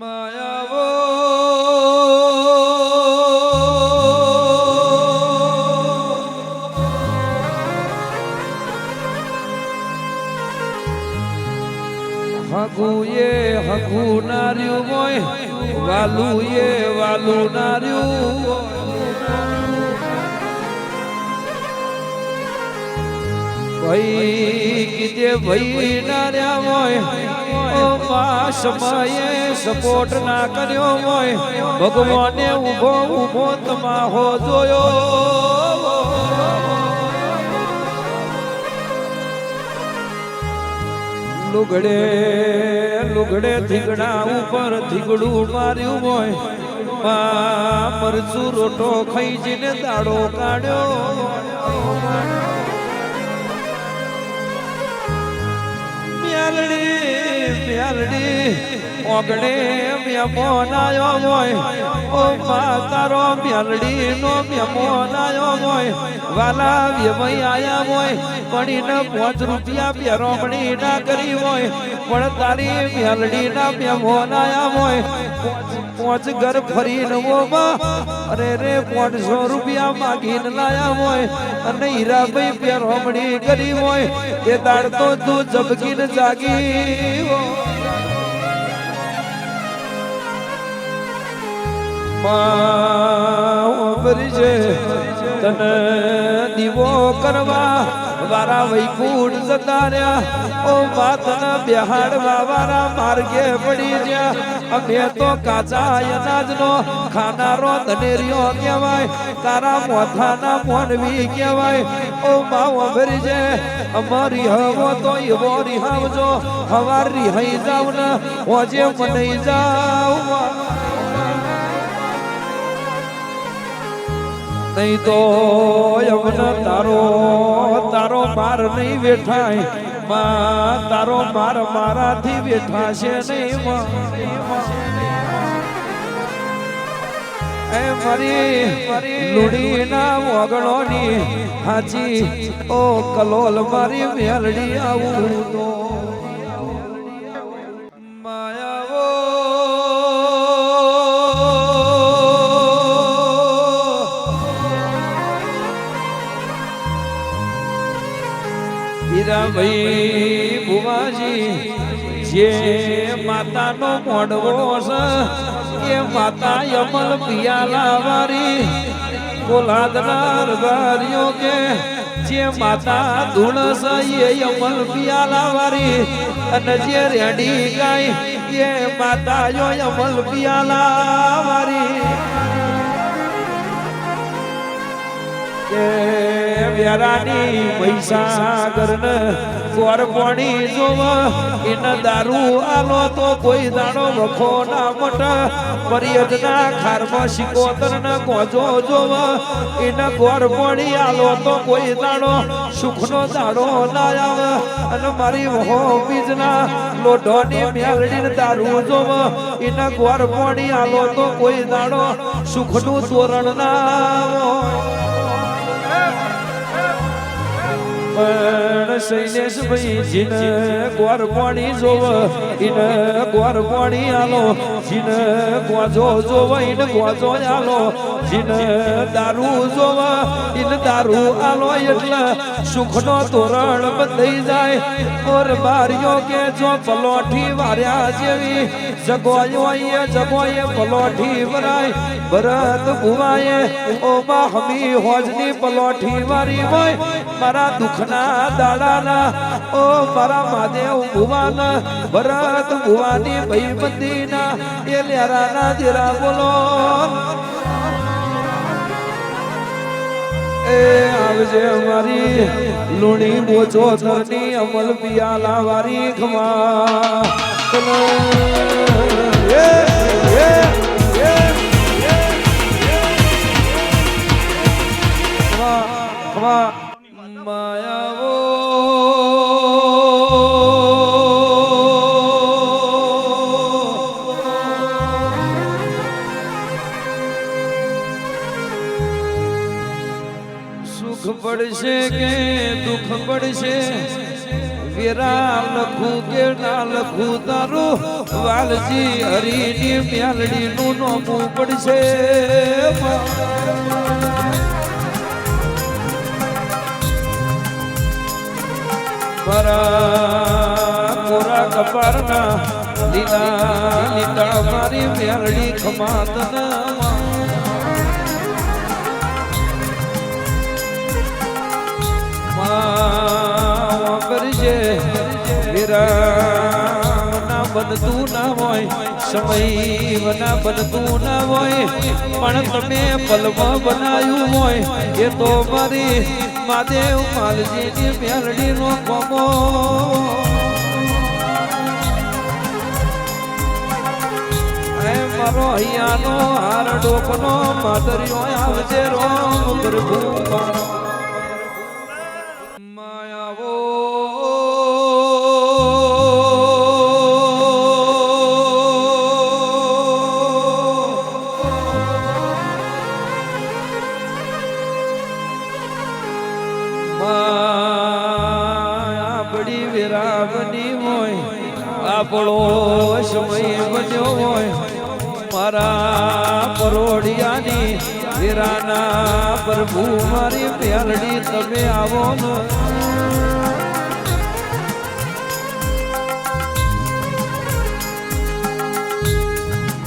માયાવો. હગુએ હગુ નાર્યું મોય વાલુએ વાલુ નાર્યું ભાઈ કીધે ભાઈ નાર્યા મોય મા સમયે સપોર્ટ ના કર્યો હોય. ભગવાને ઊભો ઊભો તમાહો જોયો. લુગડે લુગડે થીગડા ઉપર થીગડું માર્યું હોય. મરચું રોટો ખાઈ જઈને દાડો કાઢ્યો. મ્યાલડી ઓગણે મેમો નાયો હોય. ઓ મા, તારો મ્યાલડી નો મેમો નાયો હોય. વાલા વ્યવય આયા હોય, પડીને પાંચ રૂપિયા પેરોમણી ના કરી હોય. પણ તારી મ્યાલડી ના મેમો નાયા હોય. પાંચ ઘર ફરી નવોમાં અરે રે, પાંચસો રૂપિયા માગીને લાયા હોય અને હીરાભાઈ પેરોમણી કરી હોય. એ દાડ તો તું જબકીને જાગી. છે તને દીવો કરવા વારા વૈકુંઠ જતા રહ્યા. ઓ માતના બિહાડવા વારા માર્ગે પડી ગયા. અમે તો કાચા અનાજનો ખાનારો ધનેરિયો કહેવાય, તારા મોથાના મોનવી કહેવાય. ઓ માવો ભરી જે અમારી હવો તો એવો રિહાવજો, હવાર રિહાઈ જાવ ને ઓજે મને જાવ. નહીં તો યમન તારો તારો માર નહીં વેઠાય. માં, તારો માર મારાથી વેઠાશે નહીં એ મારી મોગણો વગણોની હાજી ઓ કલોલ મારી મેલડી આવું તો. હીરાભાઈ ભુવાજી જે માતાનો મોડવો છે, એ માતા યમલ પિયાલા વારી કોલાદનાર વારીઓ કે જે માતા ધૂણ છે, એ યમલ પિયાલા વારી અને જે રેડી ગાય, એ માતા યો યમલ પિયાલા વારી કે વ્યારાની મહીસાગર ને ગોર પાણી જોવ, એને દારૂ આલો તો કોઈ દાડો વખો ના મટ. પરિયજના ખારમાં શિકોતર ને કોજો જોવા, એને ગોર પાણી આલો તો કોઈ દાડો સુખનો દાડો ના આવે. અને મારી વહો બીજના લોઢોની મેલડીને દારૂ જોવા, એને ગોર પાણી આલો તો કોઈ દાડો સુખનું તોરણ ના આવે. પણ શૈલેષભાઈ જીન ગોર પાણી જોવ ઇન ગોર પાણી આલો, જીને ગોજો જોવ ઇને ગોજો આલો, જીન દારૂ જોવ ઇન દારૂ આલો એટલે સુખનો તોરણ બંધાઈ જાય. ઓર બારીઓ કે જો પલોઠી વાર્યા જેવી જગોયો એ જગોયે પલોઠી વરાય. ભરત ભુવાએ ઓ માં હમી હોજની પલોઠી વારી હોય. મારા દુખના દાડાના, ઓ મારા મહાદેવ ભુવાના, ભરત ભુવાની ભાઈબંધીના એ લેરાના જેરા બોલો. આવજે મારી લુણી બોચો ધરની અમલ પિયાલા વારી ખમા એ પડશે કે દુઃખ પડશે? વેરા લખું કે ના લખું તારું? વાલજી હરીની મ્યાલડી નું નોમું પડશે. મારા કોરા કપારના લીલા લીલા મારી મ્યાલડી ખમાતના બનતું ના હોય, સમય વના બનતું ના હોય, પણ તમે પલમાં બનાવ્યું હોય, એ તો મારી માદેવ માલજીની મેલડી નો કોમો મારો અહીંયાનો હાર ડોકનો માદરિયો આવજે રોમ પ્રભુ આપણી વિરામની હોય, આપણો સમય બન્યો હોય. મારા પરોડિયાની વીરાના પ્રભુ, મારી પ્યારડી તમે આવો ને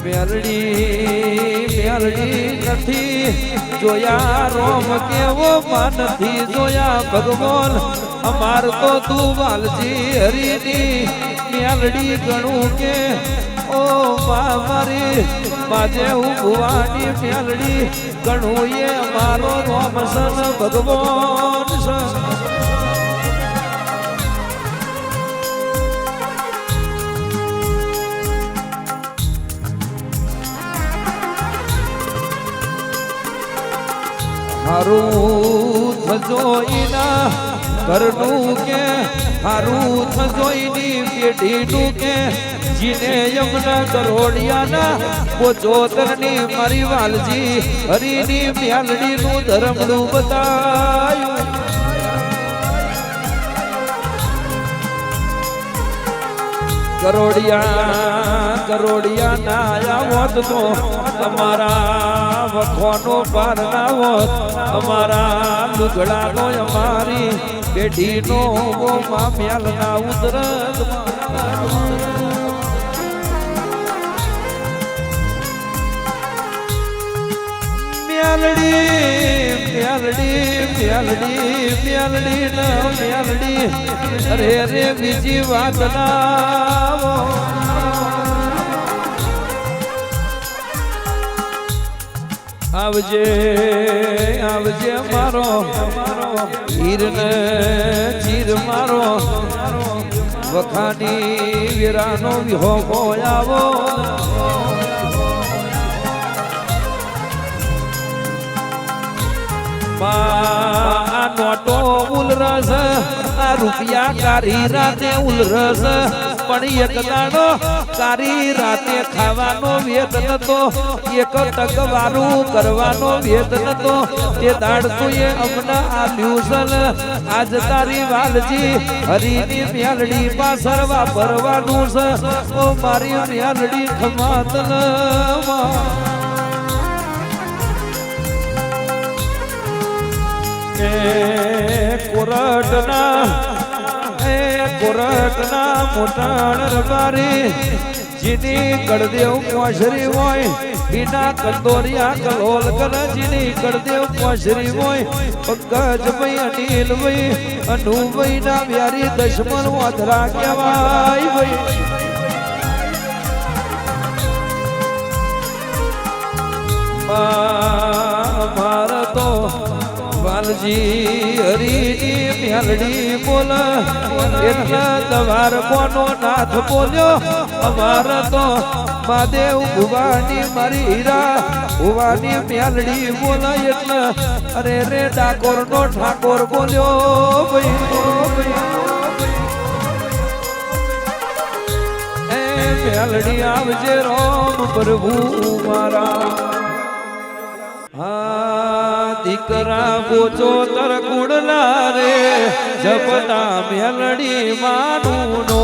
પ્યાલડી પ્યાલડી નથી. જોયા રોમ કેવો માં નથી જોયા ભગવાન અમાર તો તું વાલજી હરીની પ્યાલડી ગણું કે, ઓ મારી, માજે હું ભુવાની પ્યાલડી ગણું એ અમારો રોમ સન ભગવાન સન. હારું થજો ઈના ઘરનું કે હારું થજો ઈની પેઢીનું કે, જીને યમના કરોડિયાના પોચોતરની મારી વાલજી, હરીની મ્યાલડીનું ધરમડું બતાયું. કરોડિયા કરોડિયા ના આવો તો તમારા વખોનો પાર ના હોત, અમારા લુગડાનો અમારી પેઢીનો માં મ્યાલ ના ઉતરત મ્યાલડી મ્યાલડી મ્યાલડી મ્યાલડી ના મ્યાલડી અરે રે બીજી વાત ના આવજે આવજે મારો. હીરને ચીર મારો. વખાની વીરાનો વિહો આવો નોટો ઉલરસ, આ રૂપિયા કારી રાતે ઉલરસ. પણ એક દાડો કારી રાતે ખાવાનો વેત નતો, એક ટકવારું કરવાનો વેત નતો. તે દાડ તું એ અમને આપ્યું સલ આજ તારી વાલજી હરીની મેલડી પાછળ વાપરવાનું છે ઓ મારી મેલડી ખમાતન કોરટના એ કોરટના મોટાણ રબારી, જીની કડદેવ કોશરી હોય, બીના કંદોરિયા કલોલ કર, જીની કડદેવ કોશરી હોય પંકજ ભાઈ અનિલ ભાઈ અનુ ભાઈ ના વ્યારી દશમન વાધરા કહેવાય ભાઈ. ભારતો વાલજી હરીની મેલડી બોલ. એટલા દવાર કોનો નાથ બોલ્યો, અમાર તો મહાદેવ ભુવાની મારી હીરા ભુવાની મેલડી બોલ એટલે. અરે રે ડાકોર નો ઠાકોર બોલ્યો મ્યાલડી આવજે રોમ પ્રભુ મારા. હા. દીકરા બોચો તરકુડલા રે, જપતા મેલડી માનું નો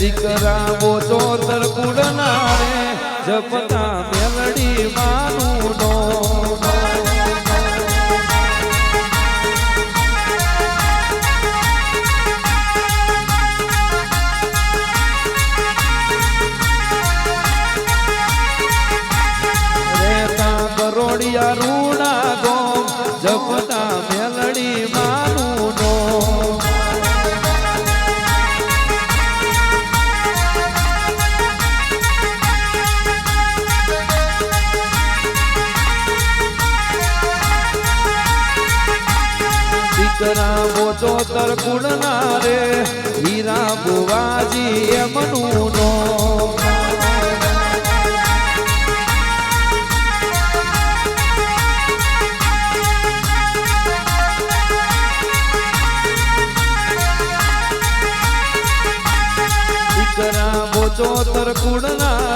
દીકરા બોચો તર રે, જપતા મેલડી માનું દીકરા બોચો તર કુડના રે હીરા બુવાજી એમનું નો દીકરા બોચો તર કુડના